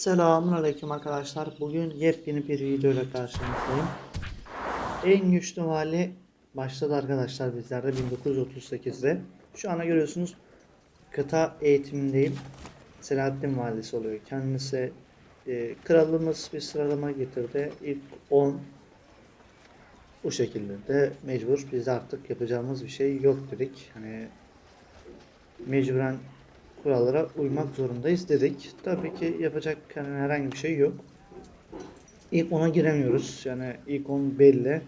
Selamun Aleyküm arkadaşlar. Bugün yepyeni bir video ile karşınızdayım. En güçlü vali başladı arkadaşlar bizlerde 1938'de. Şu ana görüyorsunuz kıta eğitimindeyim. Selahattin valisi oluyor. Kendisi e, kralımız bir sıralama getirdi. İlk 10 bu şekilde de mecbur. Biz artık yapacağımız bir şey yok dedik. Hani mecburen kurallara uymak zorundayız dedik. Tabii ki yapacak hani herhangi bir şey yok. İlk 10'a giremiyoruz. Yani ilk 10 belli.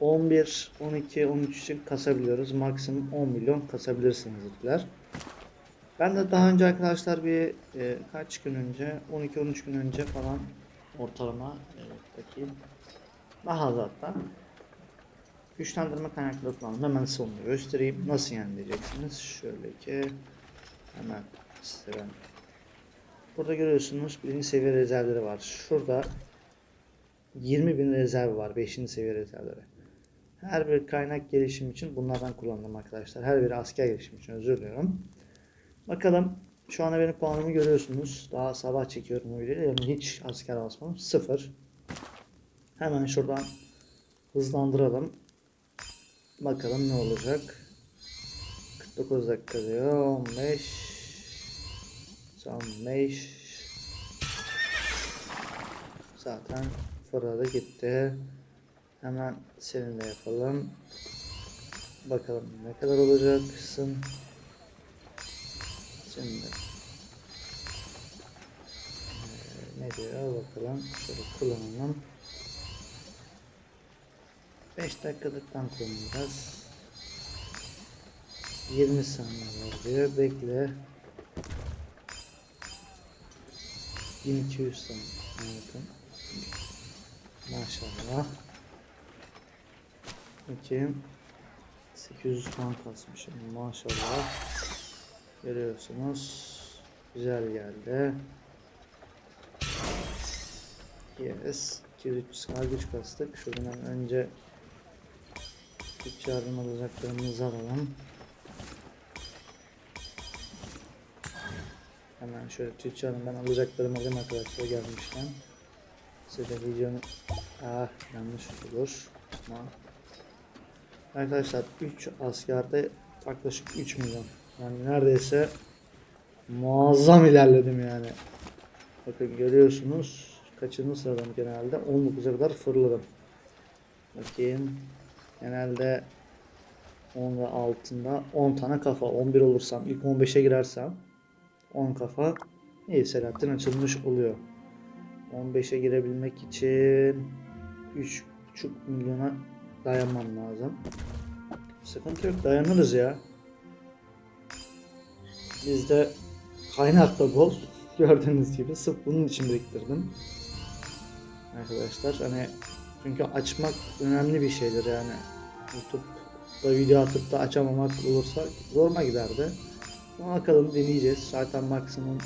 11, 12, 13 için kasabiliyoruz. Maksimum 10 milyon kasabilirsiniz dediler. Ben de daha önce arkadaşlar bir e, kaç gün önce 12-13 gün önce falan ortalama evet, bakayım daha hatta güçlendirme kaynakları kullandım. Hemen onu göstereyim. Nasıl yani diyeceksiniz. Şöyle ki hemen size ben Burada görüyorsunuz birinci seviye rezervleri var. Şurada 20 bin rezerv var. 5. seviye rezervleri. Her bir kaynak gelişim için bunlardan kullandım arkadaşlar. Her bir asker gelişim için özür diliyorum. Bakalım şu anda benim puanımı görüyorsunuz. Daha sabah çekiyorum videoyu. Yani hiç asker basmadım. Sıfır. Hemen şuradan hızlandıralım. Bakalım ne olacak. 49 dakika diyor. 15 15 Zaten fırladı gitti. Hemen seninle yapalım. Bakalım ne kadar olacaksın. Şimdi Ee, ne diyor bakalım. Şöyle kullanalım. 5 dakikalıktan kullanacağız. 20 saniye var diyor. Bekle. 1200 saniye. Bakın. Maşallah. Bakayım. 800 puan kasmışım. Maşallah. Görüyorsunuz. Güzel geldi. Yes. 200 kadar güç kastık. Şuradan önce yardım alacaklarımızı alalım. Hemen şöyle tüccarım ben alacaklarımı alayım arkadaşlar gelmişken. Size de videonun ah yanlış olur. Ama Arkadaşlar 3 askerde yaklaşık 3 milyon. Yani neredeyse muazzam ilerledim yani. Bakın görüyorsunuz kaçıncı sıradan genelde 19'a kadar fırladım. Bakayım. Genelde 10 ve altında 10 tane kafa 11 olursam ilk 15'e girersem 10 kafa iyi Selahattin açılmış oluyor. 15'e girebilmek için 3,5 milyona dayanmam lazım. Sıkıntı yok dayanırız ya. Bizde kaynak da bol. Gördüğünüz gibi sırf bunun için biriktirdim. Arkadaşlar hani çünkü açmak önemli bir şeydir yani. YouTube'da video atıp da açamamak olursa zoruma giderdi. Bakalım deneyeceğiz. Zaten maksimum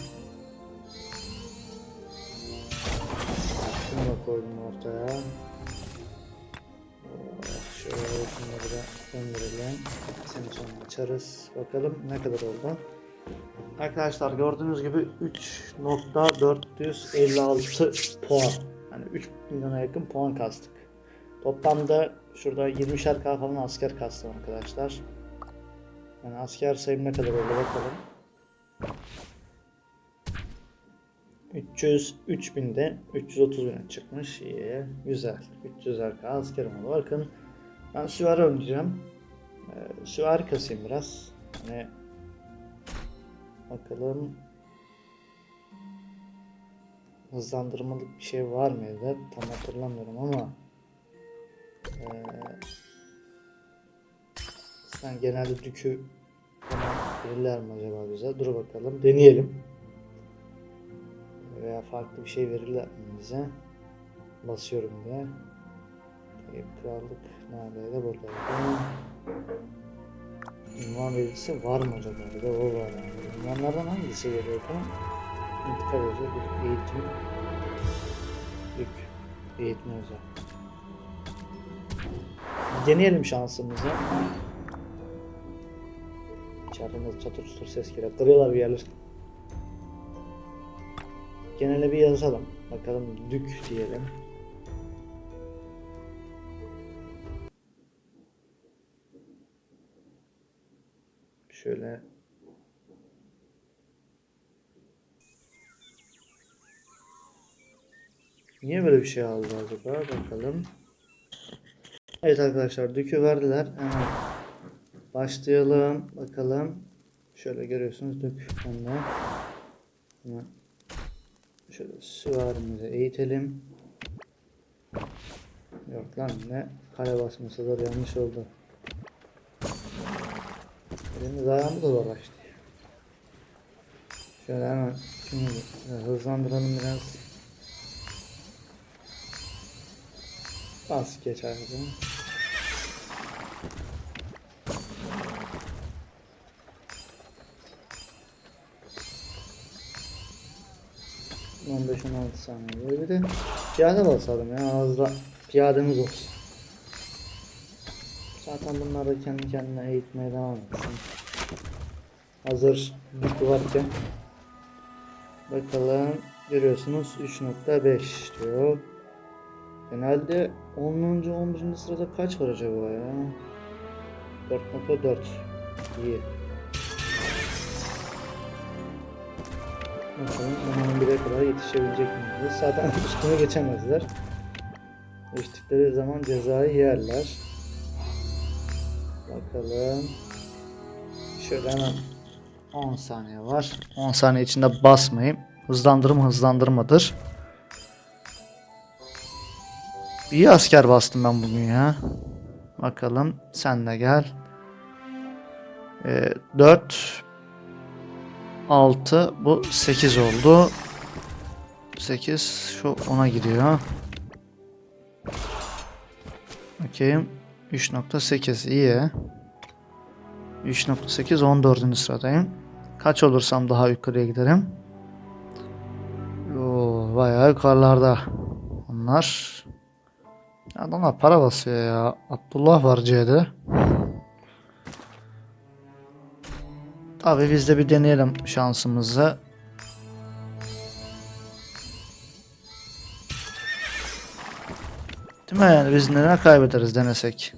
şunu da koydum ortaya. Şöyle şunları da gönderelim. Seni sonra açarız. Bakalım ne kadar oldu. Arkadaşlar gördüğünüz gibi 3.456 puan. Yani 3 milyona yakın puan kastık. Toplamda şurada 20'şer K falan asker kastım arkadaşlar. Yani asker sayım ne kadar oldu bakalım. 300 3000'de 330 bine çıkmış. İyi, güzel. 300 arka askerim oldu. Bakın ben süvari oynayacağım. Ee, süvari kasayım biraz. Hani bakalım hızlandırmalık bir şey var mıydı? Tam hatırlamıyorum ama ee, sen genelde dükü verirler mi acaba bize? Dur bakalım. Deneyelim. Veya farklı bir şey verirler mi bize? Basıyorum diye. Krallık neredeydi? Buradaydı. Ünvan verisi var mı acaba? Bir de o var yani. Ünvanlardan hangisi veriyordu? İntikal özel bir eğitim. Yük. Eğitim özel. Deneyelim şansımızı. İçeriden de çatır ses geliyor. Kırıyorlar bir yerler. genele bir yazalım. Bakalım dük diyelim. Şöyle Niye böyle bir şey aldı acaba? Bakalım. Evet arkadaşlar dükü verdiler. Hemen başlayalım. Bakalım. Şöyle görüyorsunuz bende. Hemen şöyle süvarimizi eğitelim. Yok lan ne kare basmasıdır yanlış oldu. Elimiz ayağımız dolaştı. Şöyle hemen şimdi hızlandıralım biraz. Bas geç abi. 15-16 saniye böyle bir de piyade basalım ya az da piyademiz olsun. Zaten bunlar da kendi kendine eğitmeye devam etsin. Hazır güçlü varken. Bakalım görüyorsunuz 3.5 diyor. Genelde 10. 11. sırada kaç var acaba ya? 4.4 İyi. Bakalım 11'e kadar yetişebilecek miyiz? Zaten üstüne geçemezler. Geçtikleri zaman cezayı yerler. Bakalım. Şöyle hemen 10 saniye var. 10 saniye içinde basmayayım. Hızlandırma hızlandırmadır. İyi asker bastım ben bugün ya. Bakalım sen de gel. Ee, 4 6 bu 8 oldu. 8 şu 10'a gidiyor. Okey. 3.8 iyi. 3.8 14. sıradayım. Kaç olursam daha yukarıya giderim. Oo, bayağı yukarılarda. Onlar. Adamlar para basıyor ya. Abdullah var C'de. Tabii biz de bir deneyelim şansımızı. Değil mi yani biz ne kaybederiz denesek.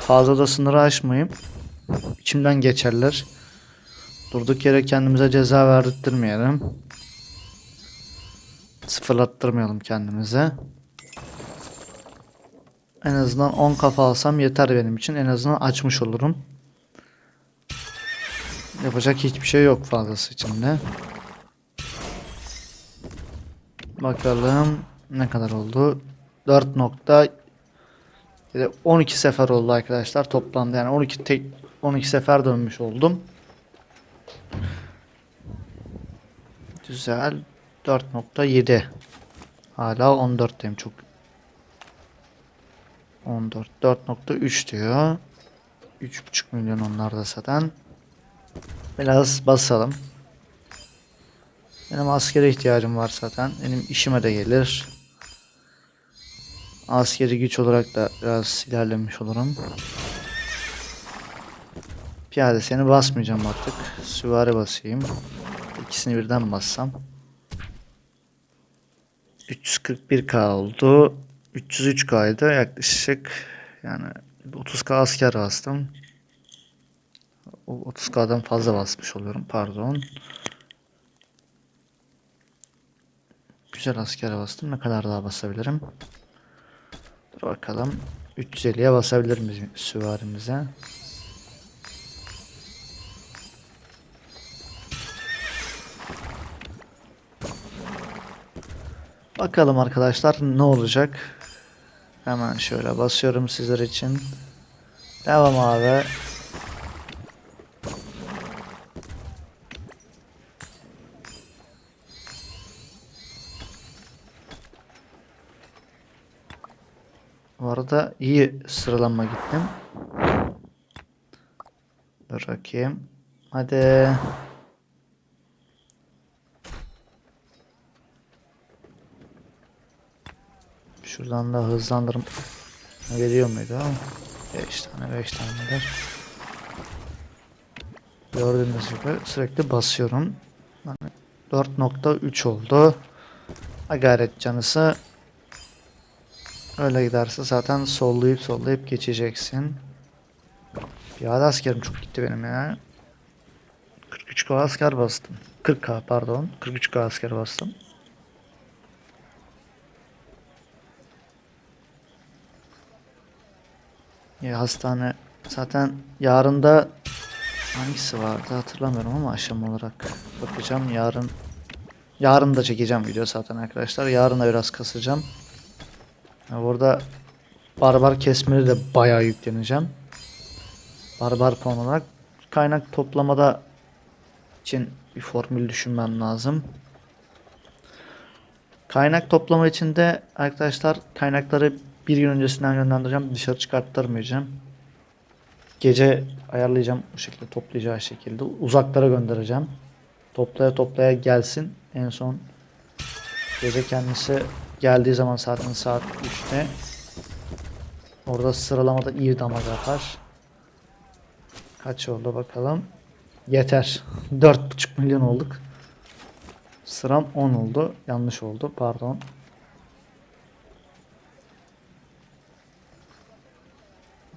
Fazla da sınırı aşmayayım. İçimden geçerler. Durduk yere kendimize ceza verdirtmeyelim. Sıfırlattırmayalım kendimize. En azından 10 kafa alsam yeter benim için. En azından açmış olurum. Yapacak hiçbir şey yok fazlası içinde. Bakalım ne kadar oldu? 4 nokta 12 sefer oldu arkadaşlar toplamda yani 12 tek 12 sefer dönmüş oldum. Güzel. 4.7 Hala 14'teyim çok 14 4.3 diyor. 3.5 milyon onlar da zaten. Biraz basalım. Benim askere ihtiyacım var zaten. Benim işime de gelir. Askeri güç olarak da biraz ilerlemiş olurum. Piyade seni basmayacağım artık. Süvari basayım. İkisini birden bassam. 341k oldu 303k'ydı yaklaşık yani 30k asker bastım. O 30k'dan fazla basmış oluyorum pardon. Güzel asker bastım. Ne kadar daha basabilirim? Dur bakalım. 350'ye basabilir miyiz süvarimize? Bakalım arkadaşlar ne olacak. Hemen şöyle basıyorum sizler için. Devam abi. Bu arada iyi sıralanma gittim. Dur bakayım. Hadi. Şuradan da hızlandırım veriyor muydu? 5 tane 5 tanedir. Gördüğünüz gibi sürekli basıyorum. Yani 4.3 oldu. Ha gayret canısı. Öyle giderse zaten sollayıp sollayıp geçeceksin. Piyade askerim çok gitti benim ya. 43k asker bastım. 40k pardon. 43k asker bastım. Ya hastane zaten yarın da hangisi vardı hatırlamıyorum ama aşama olarak bakacağım. Yarın yarın da çekeceğim video zaten arkadaşlar. Yarın da biraz kasacağım. Ya burada barbar kesmeli de bayağı yükleneceğim. Barbar puan olarak kaynak toplamada için bir formül düşünmem lazım. Kaynak toplama için de arkadaşlar kaynakları bir gün öncesinden yönlendireceğim. Dışarı çıkarttırmayacağım. Gece ayarlayacağım bu şekilde toplayacağı şekilde. Uzaklara göndereceğim. Toplaya toplaya gelsin. En son gece kendisi geldiği zaman saatin saat 3'te orada sıralamada iyi damage atar. Kaç oldu bakalım. Yeter. 4.5 milyon olduk. Sıram 10 oldu. Yanlış oldu. Pardon.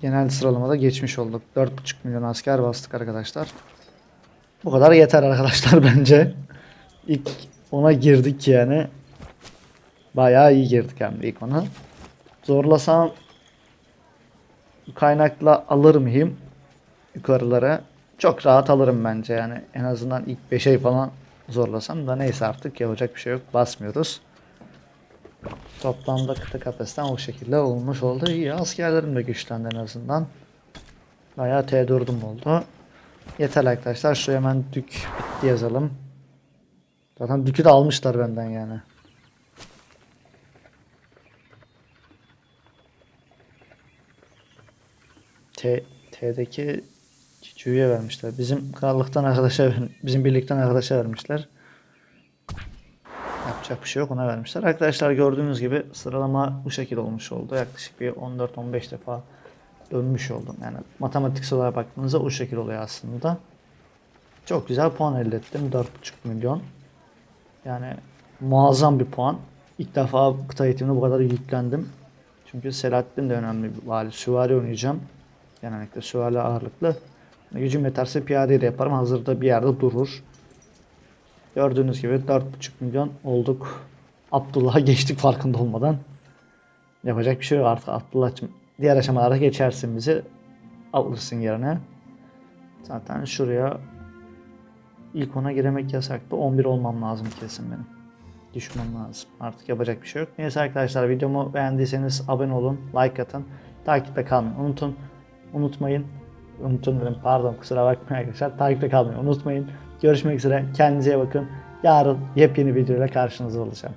Genel sıralamada geçmiş olduk. 4.5 milyon asker bastık arkadaşlar. Bu kadar yeter arkadaşlar bence. İlk ona girdik yani. Bayağı iyi girdik hem de ilk ona. Zorlasam kaynakla alır mıyım yukarılara? Çok rahat alırım bence yani. En azından ilk 5'e falan zorlasam da neyse artık yapacak bir şey yok. Basmıyoruz. Toplamda kıta kapasitem o şekilde olmuş oldu. İyi askerlerim de güçlendi en azından. Bayağı T4'üm oldu. Yeter arkadaşlar. Şu hemen dük bitti yazalım. Zaten dükü de almışlar benden yani. T T'deki Cücü'ye vermişler. Bizim krallıktan arkadaşa bizim birlikten arkadaşa vermişler. Yapacak bir şey yok ona vermişler. Arkadaşlar gördüğünüz gibi sıralama bu şekilde olmuş oldu. Yaklaşık bir 14-15 defa dönmüş oldum. Yani matematiksel olarak baktığınızda o şekilde oluyor aslında. Çok güzel puan elde ettim. 4.5 milyon. Yani muazzam bir puan. İlk defa kıta eğitimine bu kadar yüklendim. Çünkü Selahattin de önemli bir vali. Süvari oynayacağım. Genellikle süvari ağırlıklı. Gücüm yeterse piyade de yaparım. Hazırda bir yerde durur. Gördüğünüz gibi 4.5 milyon olduk. Abdullah'a geçtik farkında olmadan. Yapacak bir şey yok artık Abdullah'cığım. Diğer aşamalarda geçersin bizi. Alırsın yerine. Zaten şuraya ilk ona giremek yasaktı. 11 olmam lazım kesin benim. Düşmem lazım. Artık yapacak bir şey yok. Neyse arkadaşlar videomu beğendiyseniz abone olun, like atın, takipte kalmayı unutun. Unutmayın. Unutun dedim pardon kusura bakmayın arkadaşlar. Takipte kalmayı unutmayın. Görüşmek üzere. Kendinize bakın. Yarın yepyeni videoyla karşınızda olacağım.